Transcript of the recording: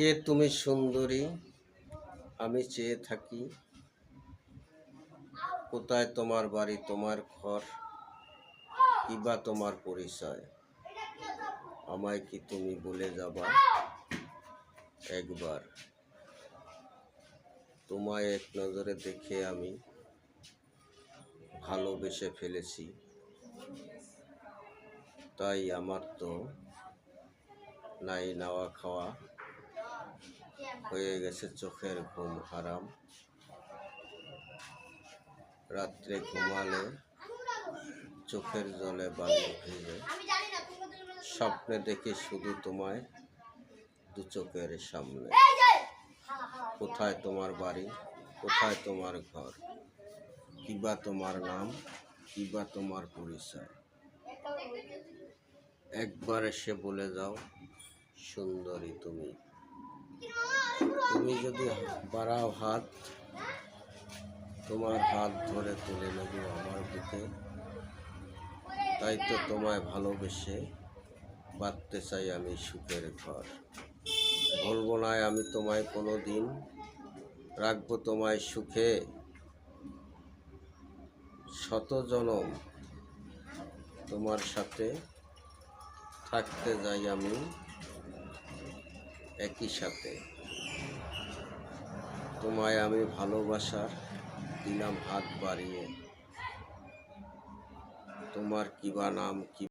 কে তুমি সুন্দরী? আমি চেয়ে থাকি। কোথায় তোমার বাড়ি, তোমার ঘর? কিবা তোমার পরিচয়? আমায় কি তুমি বলে যাবা? একবার। তোমায় এক নজরে দেখে আমি ভালোবেসে ফেলেছি। তাই আমার তো নাই নাওয়া খাওয়া হয়ে গেছে চোখের ঘুম হারাম। রাত্রে ঘুমালে চোখের জলে বালি ভিজে। স্বপ্নে দেখি শুধু তোমায় দু চোখের সামনে। কোথায় তোমার বাড়ি? কোথায় তোমার ঘর? কিবা তোমার নাম? কিবা তোমার পরিচয়? একবার এসে বলে যাও সুন্দরী তুমি। তুমি যদি বাড়াও হাত, তোমার হাত ধরে তুলে নেব আমার বুকে। তাই তো তোমায় ভালোবেসে বাঁধতে চাই আমি সুখের ঘর। বলব না আমি তোমায় কোনো দিন রাখব তোমায় সুখে। শত জনম তোমার সাথে থাকতে যাই আমি একই সাথে। তোমায় আমি ভালোবাসার দিলাম হাত বাড়িয়ে। তোমার কিবা নাম কি?